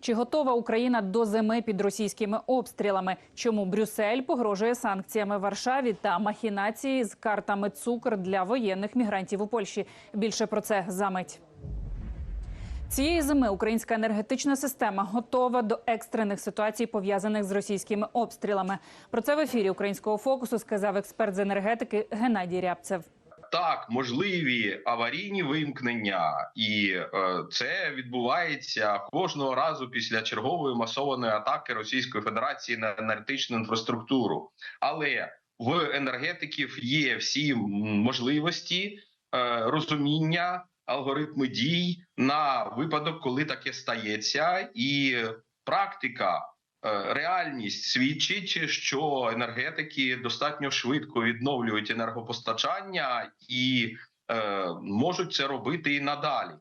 Чи готова Україна до зими під російськими обстрілами? Чому Брюссель погрожує санкціями Варшаві та махінації з картами цукр для воєнних мігрантів у Польщі? Більше про це за мить. Цієї зими українська енергетична система готова до екстрених ситуацій, пов'язаних з російськими обстрілами. Про це в ефірі українського фокусу сказав експерт з енергетики Геннадій Рябцев. Так, можливі аварійні вимкнення, і е, це відбувається кожного разу після чергової масованої атаки Російської Федерації на енергетичну інфраструктуру. Але в енергетиків є всі можливості, е, розуміння, алгоритми дій на випадок, коли таке стається, і практика. Е, Реальність свідчить, що енергетики достатньо швидко відновлюють енергопостачання і е, можуть це робити і надалі.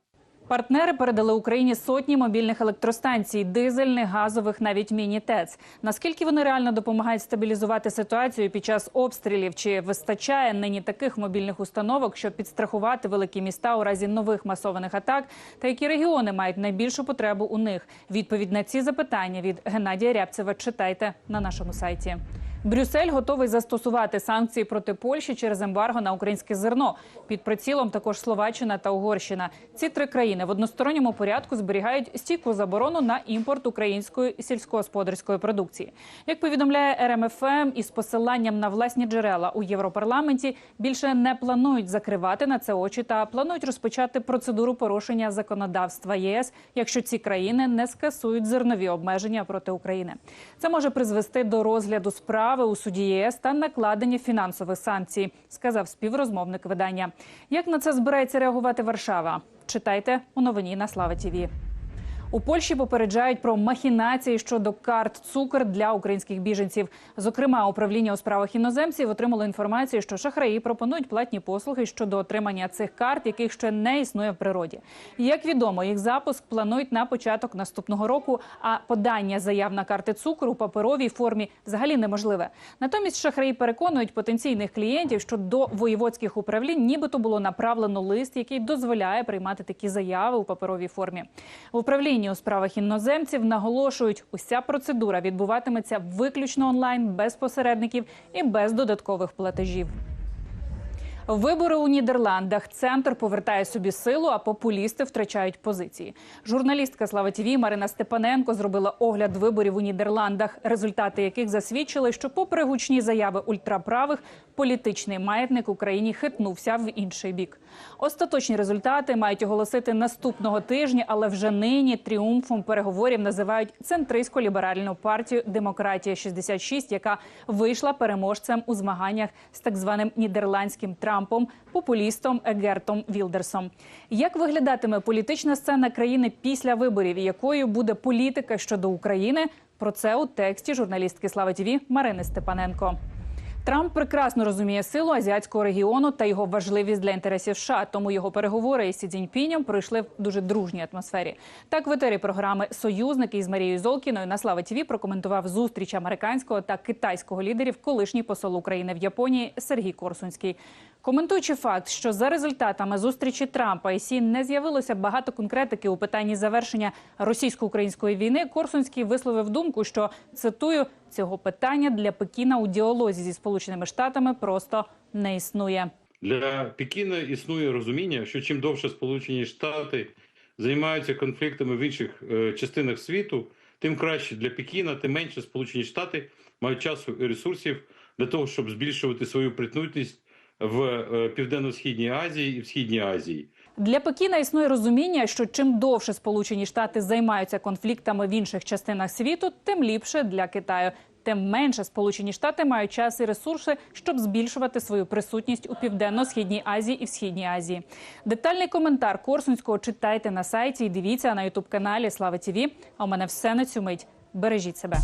Партнери передали Україні сотні мобільних електростанцій, дизельних, газових, навіть міні-ТЕЦ. Наскільки вони реально допомагають стабілізувати ситуацію під час обстрілів? Чи вистачає нині таких мобільних установок, щоб підстрахувати великі міста у разі нових масованих атак? Та які регіони мають найбільшу потребу у них? Відповідь на ці запитання від Геннадія Рябцева читайте на нашому сайті. Брюссель готовий застосувати санкції проти Польщі через ембарго на українське зерно. Під прицілом також Словаччина та Угорщина. Ці три країни в односторонньому порядку зберігають стійку заборону на імпорт української сільськогосподарської продукції. Як повідомляє РМФМ, із посиланням на власні джерела у Європарламенті більше не планують закривати на це очі та планують розпочати процедуру порушення законодавства ЄС, якщо ці країни не скасують зернові обмеження проти України. Це може призвести до розгляду справ справи у суді ЄС та накладення фінансових санкцій, сказав співрозмовник видання. Як на це збирається реагувати Варшава? Читайте у новині на Слава Тіві. У Польщі попереджають про махінації щодо карт цукор для українських біженців. Зокрема, управління у справах іноземців отримало інформацію, що шахраї пропонують платні послуги щодо отримання цих карт, яких ще не існує в природі. Як відомо, їх запуск планують на початок наступного року. А подання заяв на карти цукру у паперовій формі взагалі неможливе. Натомість шахраї переконують потенційних клієнтів, що до воєводських управлінь нібито було направлено лист, який дозволяє приймати такі заяви у паперовій формі. В управлінні у справах іноземців наголошують, уся процедура відбуватиметься виключно онлайн, без посередників і без додаткових платежів. Вибори у Нідерландах. Центр повертає собі силу, а популісти втрачають позиції. Журналістка Слава ТІВІ Марина Степаненко зробила огляд виборів у Нідерландах, результати яких засвідчили, що, попри гучні заяви ультраправих, політичний маятник Україні хитнувся в інший бік. Остаточні результати мають оголосити наступного тижня, але вже нині тріумфом переговорів називають центристсько-ліберальну партію Демократія 66 яка вийшла переможцем у змаганнях з так званим нідерландським Трампом, популістом Егертом Вілдерсом. Як виглядатиме політична сцена країни після виборів? Якою буде політика щодо України? Про це у тексті журналістки Слава ТІВІ Марини Степаненко. Трамп прекрасно розуміє силу азіатського регіону та його важливість для інтересів США. Тому його переговори із Сі Цзіньпінем пройшли в дуже дружній атмосфері. Так в етері програми Союзники із Марією Золкіною на Слава ТІВІ прокоментував зустріч американського та китайського лідерів колишній посол України в Японії Сергій Корсунський. Коментуючи факт, що за результатами зустрічі Трампа і Сі не з'явилося багато конкретики у питанні завершення російсько-української війни, Корсунський висловив думку, що цитую цього питання для Пекіна у діалозі зі сполученими штатами просто не існує. Для Пекіна існує розуміння, що чим довше Сполучені Штати займаються конфліктами в інших е, частинах світу, тим краще для Пекіна, тим менше Сполучені Штати мають часу і ресурсів для того, щоб збільшувати свою притнутість в е, південно-східній Азії і в східній Азії. Для Пекіна існує розуміння, що чим довше Сполучені Штати займаються конфліктами в інших частинах світу, тим ліпше для Китаю. Тим менше Сполучені Штати мають час і ресурси, щоб збільшувати свою присутність у південно-східній Азії і в східній Азії. Детальний коментар Корсунського читайте на сайті і дивіться на ютуб каналі Слава Тіві. А у мене все на цю мить. Бережіть себе.